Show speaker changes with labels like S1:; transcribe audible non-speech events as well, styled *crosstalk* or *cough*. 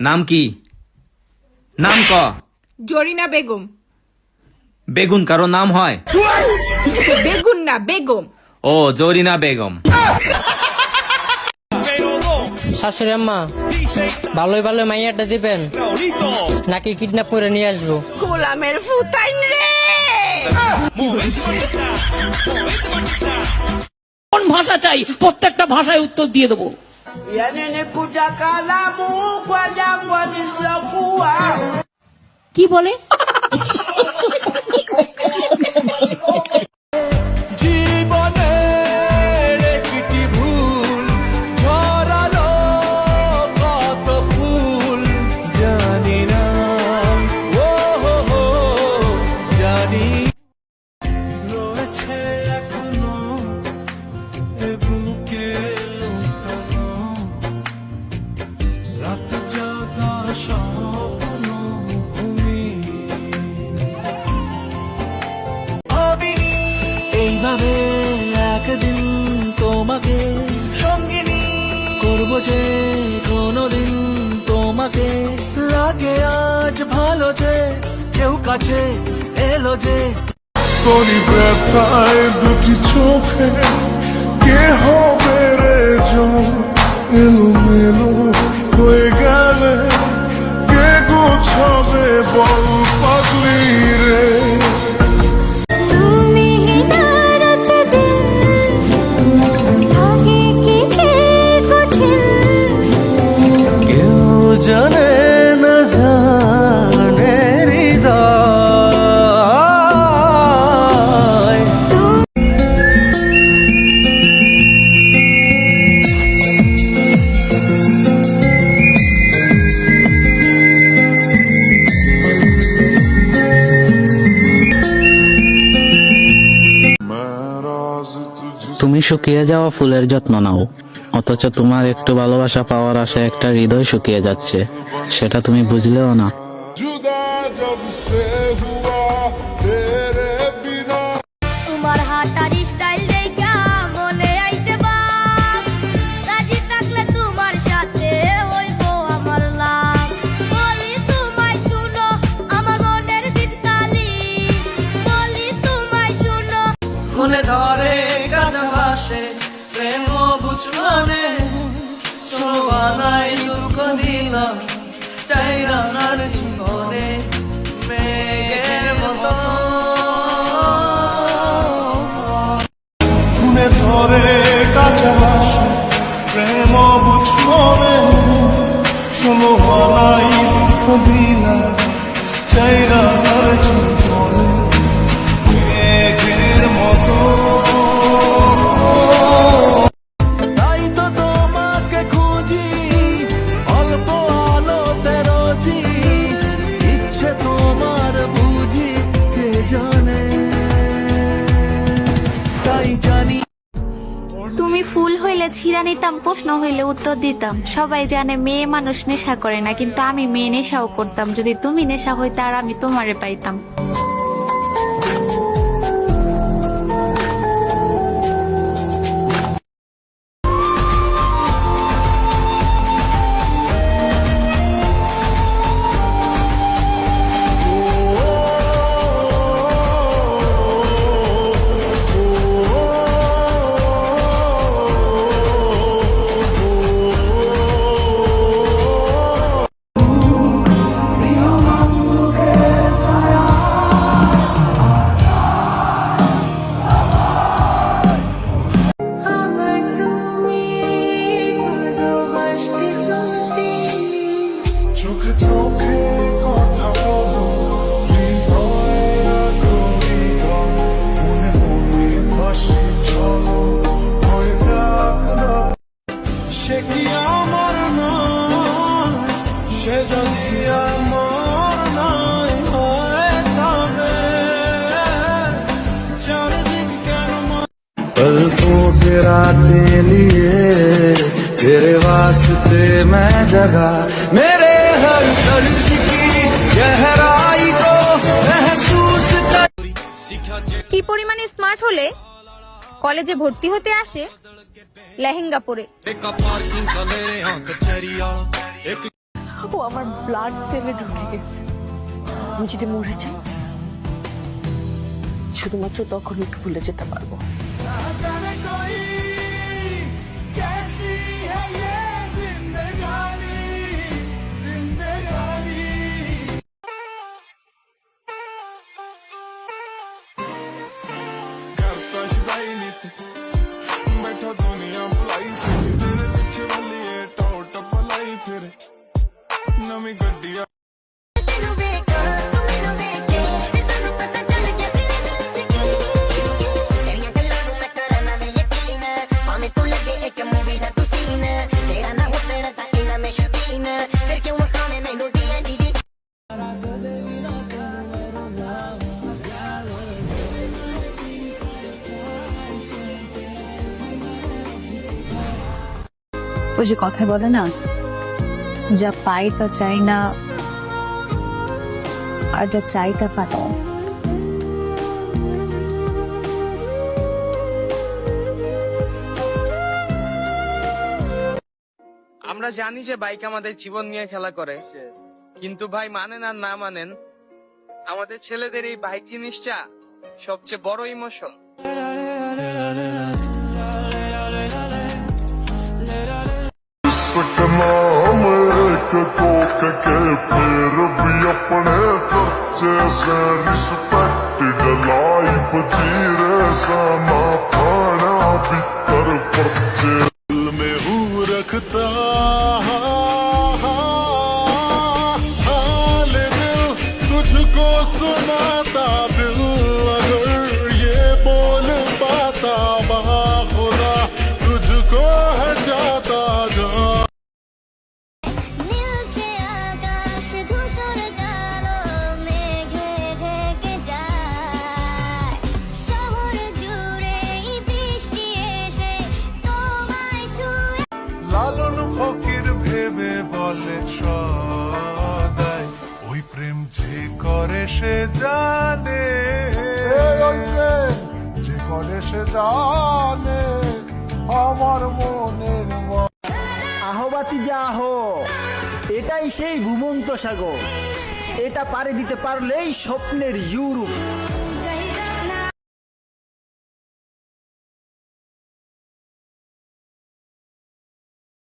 S1: নাম কি? নাম ক?
S2: জরিনা বেগম।
S1: বেগুন কারও নাম হয়?
S2: বেগুন না বেগম।
S1: ও জরিনা বেগম।
S3: শাশুড়ি আম্মা ভালোই ভালোই মাইয়াটা দিবেন? নাকি কিডন্যাপ করে নিয়ে আসব?
S2: গোলামের ফুতাইন রে!
S4: কোন ভাষা চাই? প্রত্যেকটা ভাষায় উত্তর দিয়ে দেবো। কি বলে? *laughs*
S5: যে কোনোদিন তোমাকে লাগে আজ ভালো যে কেউ কাছে এলো যে।
S6: করি ব্যথায় দুটি চোখে, কে হবে জানে
S5: না জানে হৃদয়।
S7: তুমি শুকিয়ে যাওয়া ফুলের যত্ন নাও। অথচ তোমার একটু ভালোবাসা পাওয়ার আশা একটা হৃদয় শুকিয়ে যাচ্ছে সেটা তুমি বুঝলেও না।
S5: বুঝবানে শোভানাই দুঃখ দিলাম। চাই রানার জীবনে মেঘের মতো। খুনে ধরে কাছে ভাসে প্রেম বুঝবানে শোনো বালাই দুঃখ দিলাম। চাই রানার
S8: ফুল ছিঁড়া নিতাম, প্রশ্ন হইলে উত্তর দিতাম। সবাই জানে মেয়ে মানুষ নেশা করে না, কিন্তু আমি মেয়ে নেশাও করতাম। যদি তুমি নেশা হইতে আর আমি তোমারে পাইতাম।
S5: राते लिए तेरे वास्ते मैं जगा मेरे हर दर्द की गहराई को महसूस कर
S2: কি পরিমাণে স্মার্ট হলে কলেজে ভর্তি হতে আসে লেহেঙ্গা পরে
S9: ও আমার ব্লাড সেলে ঢুকে গেছে আমি যদি মরে যাই শুধুমাত্র তখন ওকে ভুলে যেতে পারবো
S2: ওই যে কথায় বলে না, যা পাই তা চাই না, আর যা চাই তা পাই
S1: আমরা জানি যে বাইক আমাদের জীবন নিয়ে খেলা করে, কিন্তু ভাই মানেন আর না মানেন, আমাদের ছেলেদের এই বাইক জিনিসটা সবচেয়ে বড় ইমোশন
S6: नाम एक कोक के फिर भी अपने चर्चे से रिस्पेक्ट डलाई पचीरे समा पाना पितर पच्चे में हूँ रखता বলে সদাই। ওই প্রেম যে করে সে জানে। ওই প্রেম যে করে সে জানে। আমার মনের
S3: আহবাতি যা আহো এটাই সেই ঘুমন্ত সাগর। এটা পাড়ি দিতে পারলেই স্বপ্নের ইউরোপ।